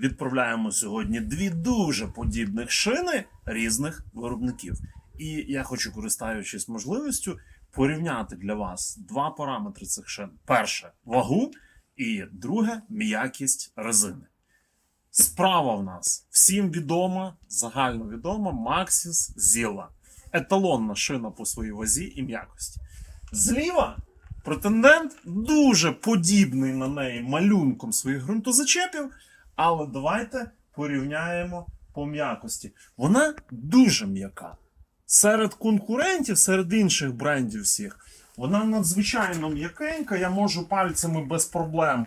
відправляємо сьогодні дві дуже подібних шини різних виробників. І я хочу, користуючись можливістю, порівняти для вас два параметри цих шин: перше вагу, і друге м'якість резини. Справа в нас всім відома, загальновідома Maxis Zilla. Еталонна шина по своїй вазі і м'якості. Зліва претендент дуже подібний на неї малюнком своїх ґрунтозачепів, але давайте порівняємо по м'якості. Вона дуже м'яка. Серед конкурентів, серед інших брендів всіх, вона надзвичайно м'якенька. Я можу пальцями без проблем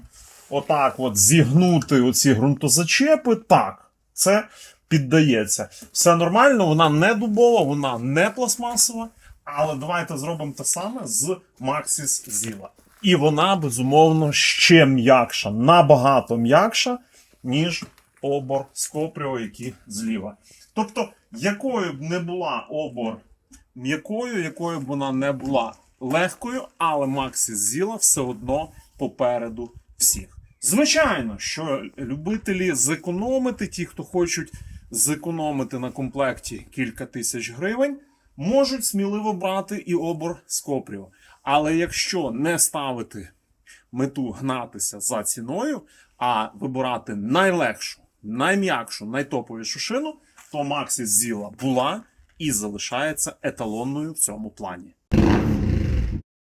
отак от зігнути оці ґрунтозачепи. Так, це піддається. Все нормально, вона не дубова, вона не пластмасова. Але давайте зробимо те саме з Maxis Zilla. І вона, безумовно, ще м'якша, набагато м'якша, ніж обор Скопріо, які зліва. Тобто, якою б не була обор м'якою, якою б вона не була легкою, але Maxis Zilla все одно попереду всіх. Звичайно, що любителі зекономити, ті, хто хочуть зекономити на комплекті кілька тисяч гривень, можуть сміливо брати і обор Скопріо. Але якщо не ставити мету гнатися за ціною, а вибирати найлегшу, найм'якшу, найтоповішу шину, то Maxis Zilla була і залишається еталонною в цьому плані.